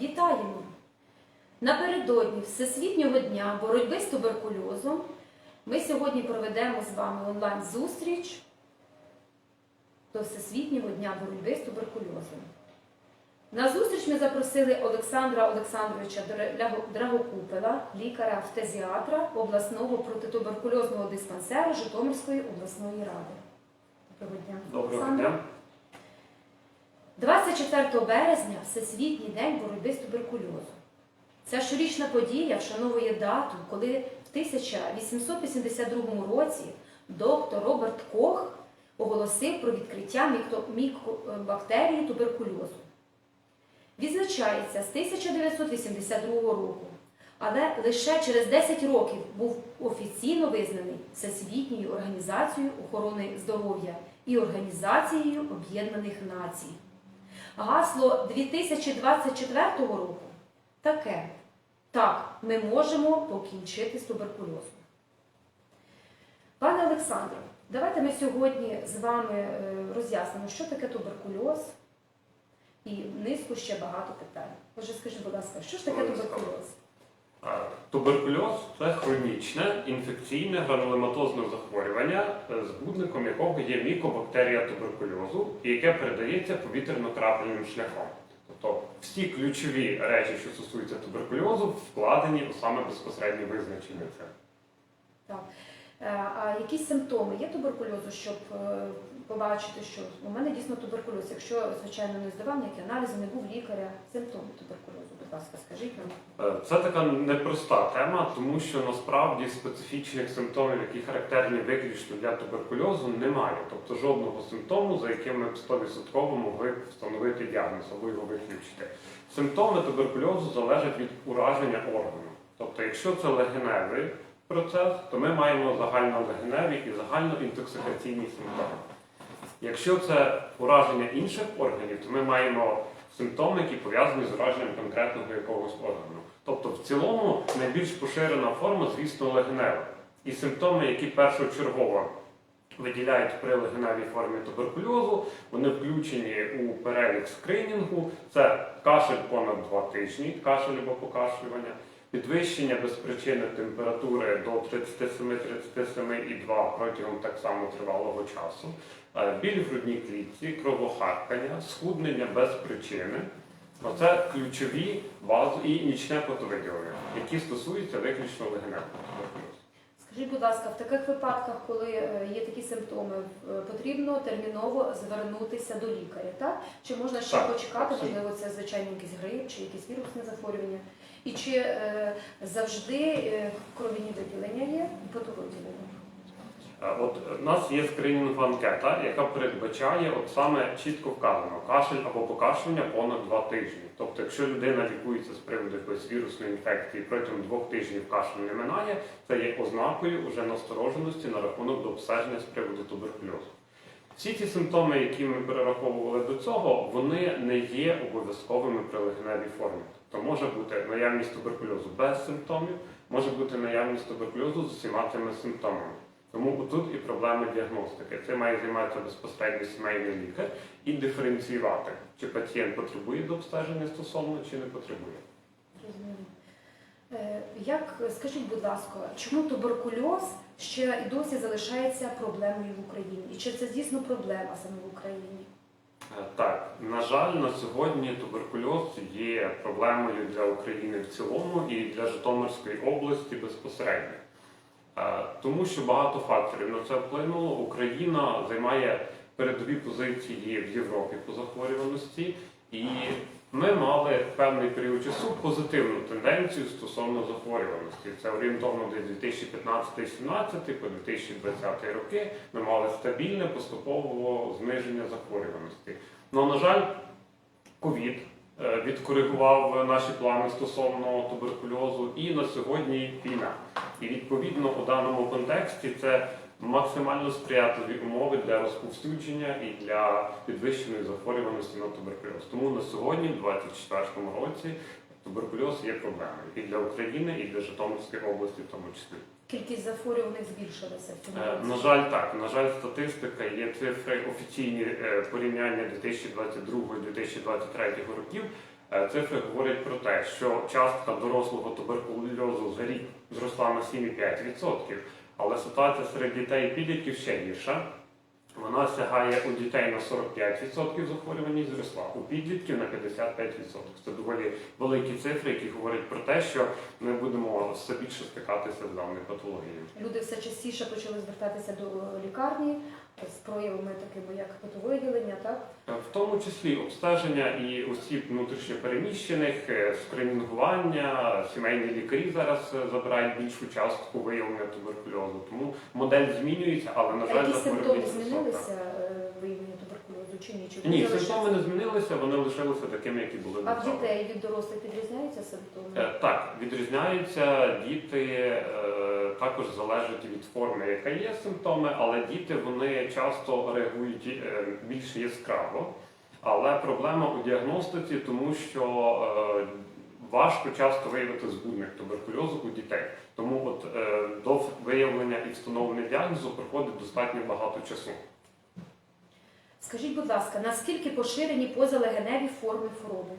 Вітаємо! Напередодні Всесвітнього дня боротьби з туберкульозом ми сьогодні проведемо з вами онлайн-зустріч до Всесвітнього дня боротьби з туберкульозом. На зустріч ми запросили Олександра Олександровича Драго- Драгокупела, лікаря-фтезіатра обласного протитуберкульозного диспансеру Житомирської обласної ради. Доброго дня. Доброго дня. 24 березня Всесвітній день боротьби з туберкульозом. Ця щорічна подія вшановує дату, коли в 1882 році доктор Роберт Кох оголосив про відкриття мікобактерії туберкульозу. Відзначається з 1982 року, але лише через 10 років був офіційно визнаний Всесвітньою організацією охорони здоров'я і Організацією Об'єднаних Націй. Гасло 2024 року таке. Так, ми можемо покінчити з туберкульозом. Пане Олександре, давайте ми сьогодні з вами е, роз'яснимо, що таке туберкульоз і низку ще багато питань. Отже, скажіть, будь ласка, що ж таке туберкульоз? Туберкульоз це хронічне інфекційне гранулематозне захворювання, е, збудником якого є мікобактерія туберкульозу, яке передається повітряно-крапельним шляхом. Тобто всі ключові речі, що стосуються туберкульозу, вкладені у саме безпосереднє визначення це. Так. Е, А якісь симптоми є туберкульозу, щоб е, побачити, що у мене дійсно туберкульоз. Якщо, звичайно, не здавав ніякі аналізи, не був лікаря, симптоми туберкульозу, будь ласка, скажіть нам. Е, Це така непроста тема, тому що насправді специфічних симптомів, які характерні виключно для туберкульозу, немає. Тобто жодного симптому, за яким ми б 100% могли б встановити діагноз або його виключити. Симптоми туберкульозу залежать від ураження органу. Тобто, якщо це легеневий процес, то ми маємо загальнолегеневі і загальноінтоксикаційні симптоми. Якщо це ураження інших органів, то ми маємо симптоми, які пов'язані з ураженням конкретного якогось органу. Тобто, в цілому найбільш поширена форма, звісно, легенева. І симптоми, які першочергово виділяють при легеневій формі туберкульозу, вони включені у перелік скринінгу. Це кашель понад 2 тижні, кашель або покашлювання, підвищення без причини температури до 37-37,2 протягом так само тривалого часу, біль в грудній клітці, кровохаркання, схуднення без причини. Оце ключові базу і нічне потовиділення, які стосуються виключно легеневого туберкульозу. Скажіть, будь ласка, в таких випадках, коли е, є такі симптоми, е, потрібно терміново звернутися до лікаря, так? Чи можна ще Так, почекати, абсолютно. можливо, це звичайно якийсь грип чи якесь вірусне захворювання? І чи е, завжди е, кров'яні виділення є потовиділення? Е, От у нас є скринінгова анкета, яка передбачає от саме чітко вказано кашель або покашлювання понад два тижні. Тобто, якщо людина лікується з приводу якоїсь вірусної інфекції протягом двох тижнів кашлю не минає, це є ознакою уже настороженості на рахунок до обстеження з приводу туберкульозу. Всі ті симптоми, які ми перераховували до цього, вони не є обов'язковими при легеневій формі. Тобто може бути наявність туберкульозу без симптомів, може бути наявність туберкульозу з усіма цими симптомами. Тому тут і проблема діагностики. Це має займатися безпосередньо сімейний лікар і диференціювати, чи пацієнт потребує до обстеження стосовно, чи не потребує. Е, Як скажіть, будь ласка, чому туберкульоз ще і досі залишається проблемою в Україні? І чи це дійсно проблема саме в Україні? Е, Так, на жаль, на сьогодні туберкульоз є проблемою для України в цілому і для Житомирської області безпосередньо. Е, Тому що багато факторів на це вплинуло. Україна займає передові позиції в Європі по захворюваності, і ми мали певний період часу позитивну тенденцію стосовно захворюваності. Це орієнтовно десь 2015-17 по 2020 роки. Ми мали стабільне поступове зниження захворюваності. Ну, на жаль, ковід е, відкоригував наші плани стосовно туберкульозу, і на сьогодні війна. І відповідно у даному контексті це максимально сприятливі умови для розповсюдження і для підвищеної захворюваності на туберкульоз. Тому на сьогодні, в 2024 році, туберкульоз є проблемою і для України, і для Житомирської області, в тому числі. Кількість захворюваних збільшилася в цьому Е, році? На жаль, так. На жаль, статистика є цифри офіційні е, порівняння 2022-2023 років. Е, Цифри говорять про те, що частка дорослого туберкульозу за рік зросла на 7,5%, але ситуація серед дітей і підлітків ще гірша. Вона сягає у дітей на 45% захворюваність зросла, у підлітків на 55%. Це доволі великі цифри, які говорять про те, що ми будемо все більше стикатися з даною патологією. Люди все частіше почали звертатися до лікарні з проявами такими, як потовиділення, так? В тому числі обстеження і осіб внутрішньопереміщених, е, скринінгування, сімейні лікарі зараз е, забирають більшу частку виявлення туберкульозу. Тому модель змінюється, але на жаль, якісь симптоми змінилися е, виявлення туберкульозу чи ні? Чи Ні, симптоми не змінилися, вони лишилися такими, які були А в дітей від дорослих відрізняються симптоми? Е, Так, відрізняються діти е, також залежить від форми, яка є симптоми, але діти вони часто реагують е, більш яскраво. Але проблема у діагностиці, тому що е, важко часто виявити збудник туберкульозу у дітей. Тому от е, до виявлення і встановлення діагнозу проходить достатньо багато часу. Скажіть, будь ласка, наскільки поширені позалегеневі форми хвороби?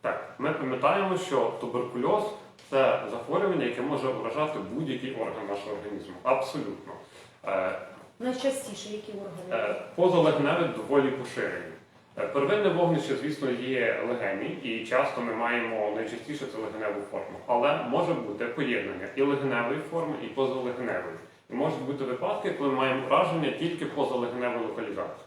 Так, ми пам'ятаємо, що туберкульоз це захворювання, яке може вражати будь-який орган нашого організму. Абсолютно. Е, Найчастіше які органи? е, Позалегневі доволі поширені. Е, Первинне вогнище, звісно, є легені, і часто ми маємо найчастіше це легеневу форму. Але може бути поєднання і легеневої форми, і позалегеневої. І можуть бути випадки, коли ми маємо враження тільки позалегеневої локалізації.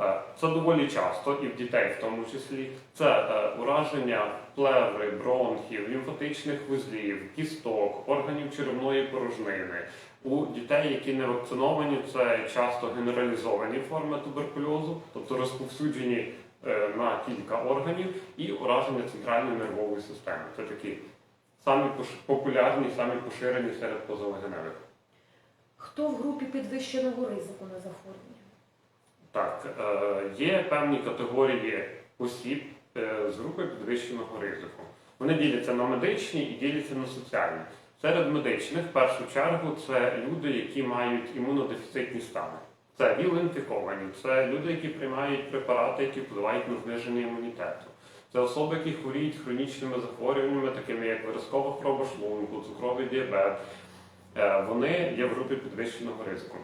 Е, Це доволі часто, і в дітей в тому числі. Це е, ураження плеври, бронхів, лімфатичних вузлів, кісток, органів черевної порожнини. У дітей, які не вакциновані, це часто генералізовані форми туберкульозу, тобто розповсюджені е, на кілька органів, і ураження центральної нервової системи. Це такі самі популярні, самі поширені серед позалегеневих. Хто в групі підвищеного ризику на захворювання? Так, е, є певні категорії осіб е, з групи підвищеного ризику. Вони діляться на медичні і діляться на соціальні. Серед медичних, в першу чергу, це люди, які мають імунодефіцитні стани. Це віл-інфіковані, це люди, які приймають препарати, які впливають на зниження імунітету. Це особи, які хворіють хронічними захворюваннями, такими як виразкова хвороба шлунку, цукровий діабет. Е, Вони є в групі підвищеного ризику.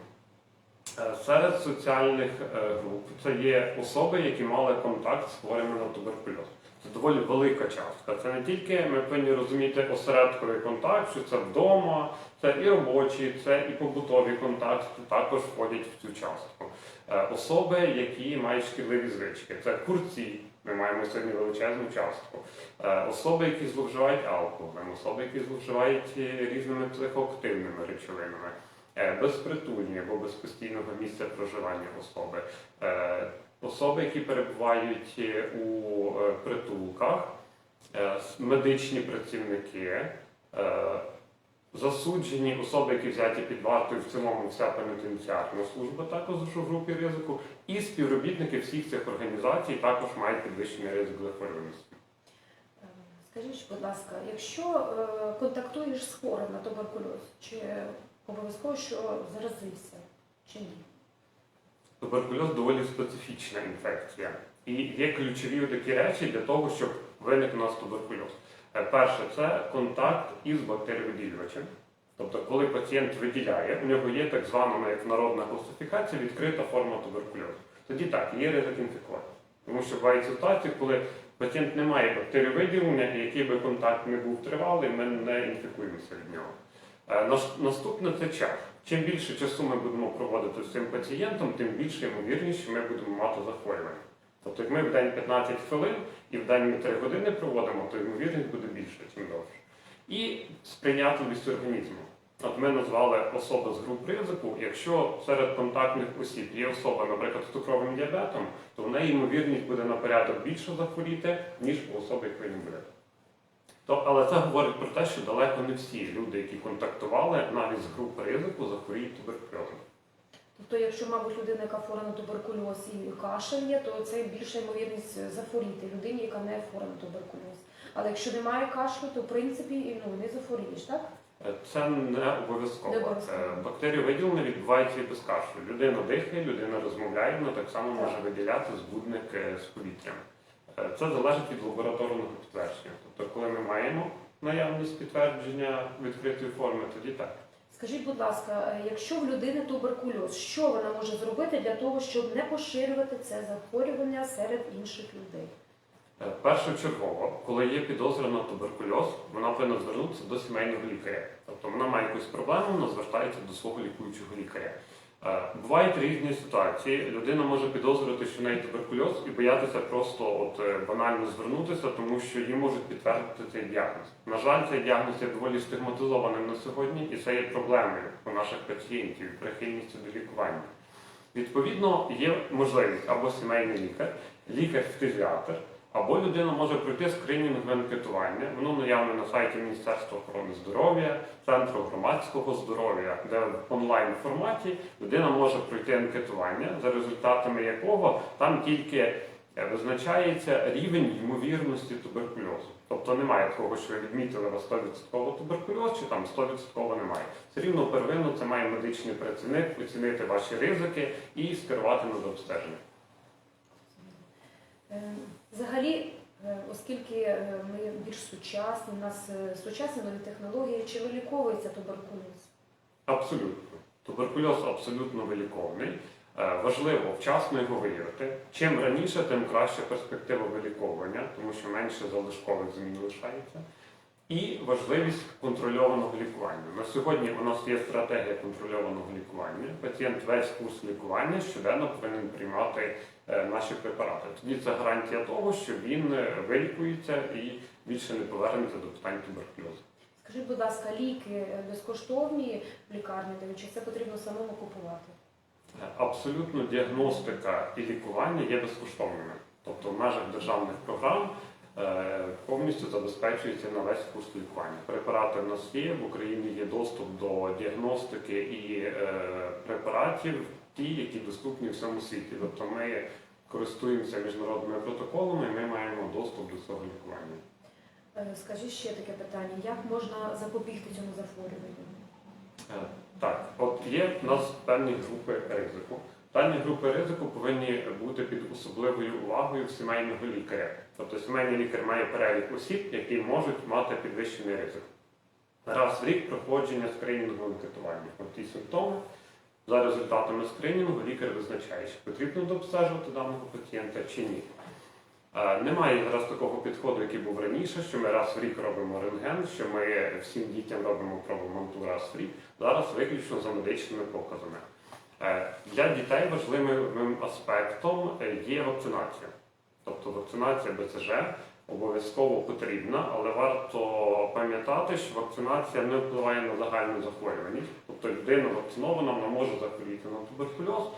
Е, Серед соціальних е, груп це є особи, які мали контакт з хворими на туберкульоз. Це доволі велика частка. Це не тільки ми повинні розуміти осередковий контакт, що це вдома, це і робочі, це і побутові контакти також входять в цю частку. Е, Особи, які мають шкідливі звички, це курці. Ми маємо сьогодні величезну частку. Особи, які зловживають алкоголем, особи, які зловживають різними психоактивними речовинами. Е, безпритульні або без постійного місця проживання особи, Е, особи, які перебувають е, у притулках, медичні працівники, засуджені особи, які взяті під вартою в цілому вся пенітенціарна служба, також у групі ризику, і співробітники всіх цих організацій також мають підвищений ризик захворюваності. Скажіть, будь ласка, якщо контактуєш з хворим на туберкульоз, чи обов'язково що заразився, чи ні? Туберкульоз доволі специфічна інфекція. І є ключові такі речі для того, щоб виник у нас туберкульоз. Е, Перше, це контакт із бактеріовиділювачем. Тобто, коли пацієнт виділяє, у нього є так звана як народна класифікація, відкрита форма туберкульозу. Тоді так, є ризик інфікування. Тому що бувають ситуації, коли пацієнт не має бактеріовиділення, і який би контакт не був тривалий, ми не інфікуємося від нього. Е, нас- Наступне це час. Чим більше часу ми будемо проводити з цим пацієнтом, тим більше ймовірність, що ми будемо мати захворювання. Тобто, як ми в день 15 хвилин і в день ми 3 години проводимо, то ймовірність буде більше, чим довше. І сприйнятливість організму. От ми назвали особи з груп ризику. Якщо серед контактних осіб є особа, наприклад, з цукровим діабетом, то в неї ймовірність буде на порядок більше захворіти, ніж у особи, якої не буде. То, але це говорить про те, що далеко не всі люди, які контактували навіть з групи ризику, захворіють туберкульозом. Тобто, якщо, мабуть, людина, яка хвора на туберкульоз і кашель є, то це більша ймовірність захворіти людині, яка не хвора на туберкульоз. Але якщо немає кашлю, то в принципі ну, не захворієш, так? Е, Це не обов'язково. Обов'язково. Е, Бактеріовиділення відбувається і без кашлю. Людина дихає, людина розмовляє, вона так само може виділяти збудник е, з повітрям. Е, Це залежить від лабораторного підтвердження. Тобто, коли ми маємо наявність підтвердження відкритої форми, тоді так. Скажіть, будь ласка, е, якщо в людини туберкульоз, що вона може зробити для того, щоб не поширювати це захворювання серед інших людей? Е, Першочергово, коли є підозра на туберкульоз, вона повинна звернутися до сімейного лікаря. Тобто вона має якусь проблему, вона звертається до свого лікуючого лікаря. Е, Бувають різні ситуації. Людина може підозрювати, що в неї туберкульоз, і боятися просто от е, банально звернутися, тому що їй можуть підтвердити цей діагноз. На жаль, цей діагноз є доволі стигматизованим на сьогодні, і це є проблемою у наших пацієнтів і прихильністю до лікування. Відповідно, є можливість або сімейний лікар, лікар-фтизіатр, або людина може пройти скринінгове анкетування. Воно наявне на сайті Міністерства охорони здоров'я, Центру громадського здоров'я, де в онлайн форматі людина може пройти анкетування, за результатами якого там тільки е, визначається рівень ймовірності туберкульозу. Тобто немає такого, що ви відмітили вас 100% туберкульоз, чи там 100% немає. Все рівно первинно це має медичний працівник оцінити ваші ризики і скерувати на дообстеження. Е, Взагалі, е, оскільки е, ми більш сучасні, у нас сучасні нові технології, чи виліковується туберкульоз? Абсолютно. Туберкульоз абсолютно виліковний. Важливо вчасно його виявити. Чим раніше, тим краще перспектива виліковування, тому що менше залишкових змін лишається. І важливість контрольованого лікування. На сьогодні у нас є стратегія контрольованого лікування. Пацієнт весь курс лікування щоденно повинен приймати е, наші препарати. Тоді це гарантія того, що він е, вилікується і більше не повернеться до питань туберкульозу. Скажіть, будь ласка, ліки е, безкоштовні в лікарні дають, чи це потрібно самому купувати? Абсолютно діагностика і лікування є безкоштовними. Тобто в межах державних програм повністю забезпечується на весь курс лікування. Препарати в нас є, в Україні є доступ до діагностики і е, препаратів, ті, які доступні в всьому світі. Тобто ми користуємося міжнародними протоколами, і ми маємо доступ до цього лікування. Е, Скажіть ще таке питання: як можна запобігти цьому захворюванню? Е, Так, от є в нас певні групи ризику. Дані групи ризику повинні бути під особливою увагою в сімейного лікаря. Тобто сімейний лікар має перелік осіб, які можуть мати підвищений ризик. Раз в рік проходження скринінгового анкетування. Ті симптоми. За результатами скринінгу лікар визначає, чи потрібно дообстежувати даного пацієнта чи ні. Немає зараз такого підходу, який був раніше, що ми раз в рік робимо рентген, що ми всім дітям робимо пробомонту раз в рік. Зараз виключно за медичними показами. Е, Для дітей важливим аспектом е, є вакцинація. Тобто вакцинація БЦЖ обов'язково потрібна, але варто пам'ятати, що вакцинація не впливає на загальну захворюваність. Тобто людина вакцинована, вона може захворіти на туберкульоз,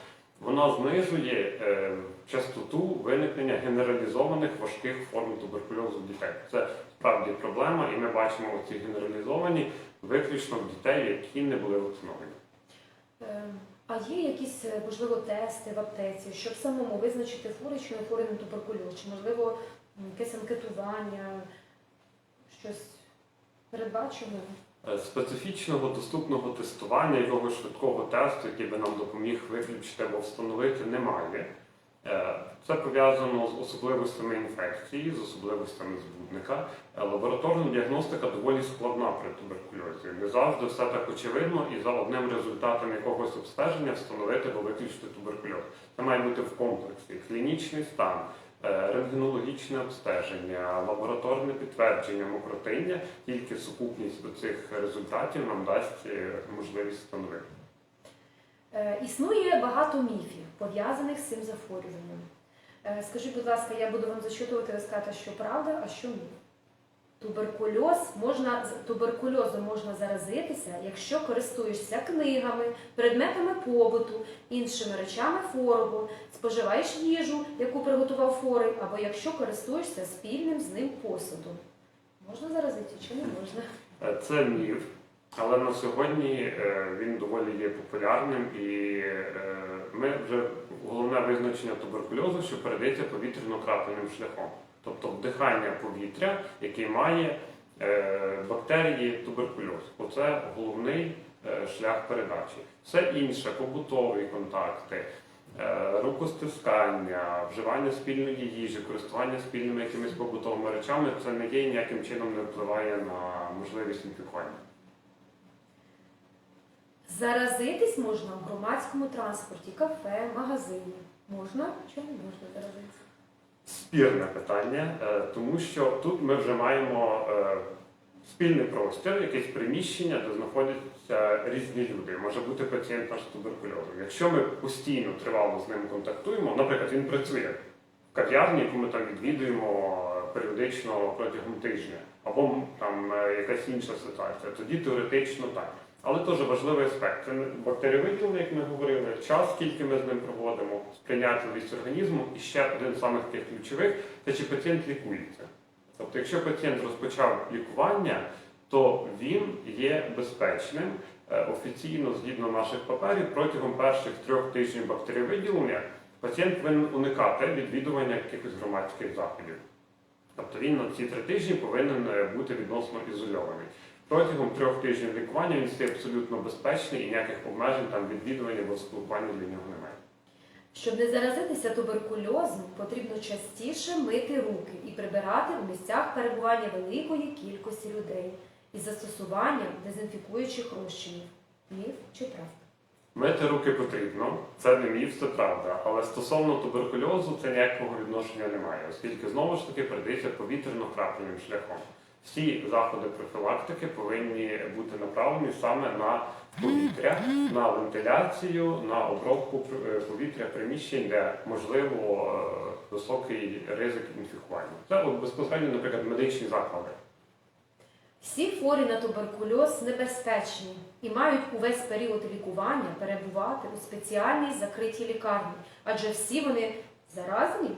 вона знижує е, частоту виникнення генералізованих важких форм туберкульозу дітей. Це справді проблема, і ми бачимо ці генералізовані виключно в дітей, які не були вакциновані. А є якісь, е, можливо, тести в аптеці, щоб самому визначити хворий чи хворий на туберкульоз? Чи можливо якесь анкетування, щось передбачено? Е, Специфічного доступного тестування його швидкого тесту, який би нам допоміг виключити або встановити, немає. Е, Це пов'язано з особливостями інфекції, з особливостями збудника. Е, Лабораторна діагностика доволі складна при туберкульозі. Не завжди все так очевидно, і за одним результатом якогось обстеження встановити або виключити туберкульоз. Це має бути в комплексі клінічний стан, е, рентгенологічне обстеження, лабораторне підтвердження мокротиння. Тільки сукупність до цих результатів нам дасть можливість встановити. Е, Існує багато міфів, пов'язаних з цим захворюванням. Е, Скажіть, будь ласка, я буду вам зачитувати, скажете, що правда, а що міф. Туберкульоз можна, туберкульозом можна заразитися, якщо користуєшся книгами, предметами побуту, іншими речами форуму, споживаєш їжу, яку приготував форий, або якщо користуєшся спільним з ним посудом. Можна заразитися чи не можна? Е, Це міф, але на сьогодні е, він доволі є популярним і е, ми вже головне визначення туберкульозу, що передається повітряно-крапельним шляхом, тобто вдихання повітря, яке має е, бактерії туберкульоз. Оце головний шлях передачі. Все інше, побутові контакти. рукостискання, вживання спільної їжі, користування спільними якимись побутовими речами, це не є ніяким чином не впливає на можливість інфікування. Заразитись можна в громадському транспорті, кафе, магазині. Можна? Чому можна заразитися? Спірне питання, е, тому що тут ми вже маємо е, спільний простір, якесь приміщення, де знаходяться різні люди. Може бути пацієнт наш туберкульозом. Якщо ми постійно тривало з ним контактуємо, наприклад, він працює в кав'ярні, яку ми там відвідуємо е, періодично протягом тижня, або там якась інша ситуація, тоді теоретично так. Але теж важливий аспект. Бактеріовиділення, як ми говорили, час, скільки ми з ним проводимо, сприйнятливість організму, і ще один з самих таких ключових це чи пацієнт лікується. Тобто, якщо пацієнт розпочав лікування, то він є безпечним Е, офіційно, згідно наших паперів, протягом перших трьох тижнів бактеріовиділення пацієнт повинен уникати відвідування якихось громадських заходів. Тобто він на ці три тижні повинен е, бути відносно ізольований. Протягом трьох тижнів лікування він стає абсолютно безпечний і ніяких обмежень там відвідування або спілкування для нього немає. Щоб не заразитися туберкульозом, потрібно частіше мити руки і прибирати у місцях перебування великої кількості людей із застосуванням дезінфікуючих розчинів. Міф чи правда? Мити руки потрібно, це не міф, це правда. Але стосовно туберкульозу це ніякого відношення немає, оскільки знову ж таки передається повітряно-крапляним шляхом. Всі заходи профілактики повинні бути направлені саме на повітря, на вентиляцію, на обробку е, повітря приміщень, де можливо е, високий ризик інфікування. Це от безпосередньо, наприклад, медичні заклади. Всі хворі на туберкульоз небезпечні і мають увесь період лікування перебувати у спеціальній закритій лікарні, адже всі вони заразні.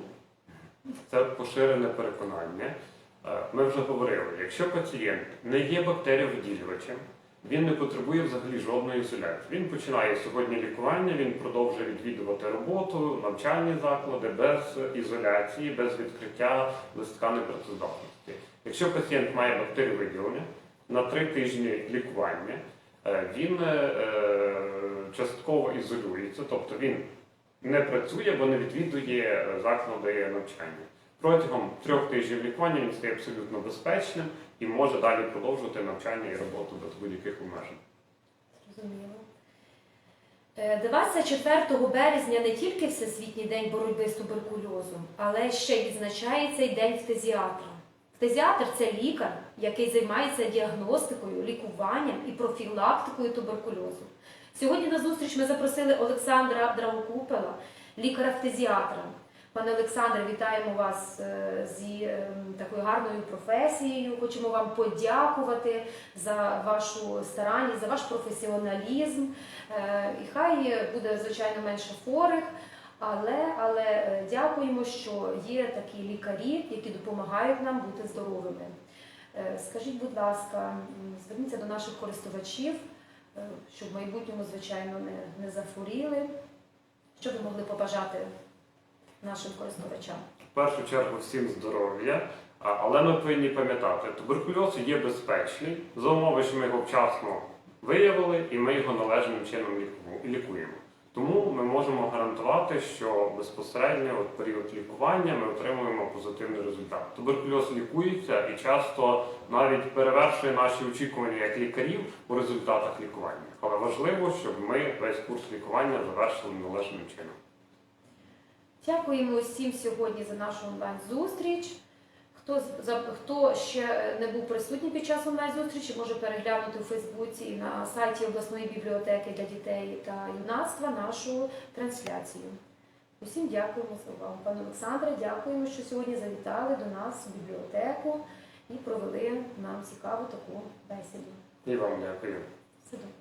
Це поширене переконання. Е, Ми вже говорили, якщо пацієнт не є бактеріовиділювачем, він не потребує взагалі жодної ізоляції. Він починає сьогодні лікування, він продовжує відвідувати роботу, навчальні заклади без ізоляції, без відкриття листка непрацездатності. Якщо пацієнт має бактеріовиділення на три тижні лікування, е, він е, частково ізолюється, тобто він не працює, бо не відвідує заклади навчання. Протягом трьох тижнів лікування він стає абсолютно безпечним і може далі продовжувати навчання і роботу без будь-яких обмежень. Зрозуміло. Е, 24 березня не тільки Всесвітній день боротьби з туберкульозом, але ще й відзначається і День фтезіатра. Фтезіатр це лікар, який займається діагностикою, лікуванням і профілактикою туберкульозу. Сьогодні на зустріч ми запросили Олександра Драгокупела, лікаря-фтезіатра. Пане Олександре, вітаємо вас е, зі е, такою гарною професією. Хочемо вам подякувати за вашу старанність, за ваш професіоналізм. Е, І хай буде звичайно менше хворих, але, але дякуємо, що є такі лікарі, які допомагають нам бути здоровими. Скажіть, будь ласка, зверніться до наших користувачів, щоб в майбутньому, звичайно, не, не захворіли. Що ви могли побажати нашим користувачам? В першу чергу всім здоров'я, але ми повинні пам'ятати, туберкульоз є безпечний за умови, що ми його вчасно виявили і ми його належним чином ліку- лікуємо. Тому ми можемо гарантувати, що безпосередньо в період лікування ми отримуємо позитивний результат. Туберкульоз лікується і часто навіть перевершує наші очікування як лікарів у результатах лікування. Але важливо, щоб ми весь курс лікування завершили належним чином. Дякуємо всім сьогодні за нашу онлайн-зустріч. Хто, хто ще не був присутній під час онлайн-зустрічі, може переглянути у Фейсбуці і на сайті обласної бібліотеки для дітей та юнацтва нашу трансляцію. Усім дякуємо за увагу. Пане Олександре, дякуємо, що сьогодні завітали до нас в бібліотеку і провели нам цікаву таку бесіду. І вам дякую. Все добре.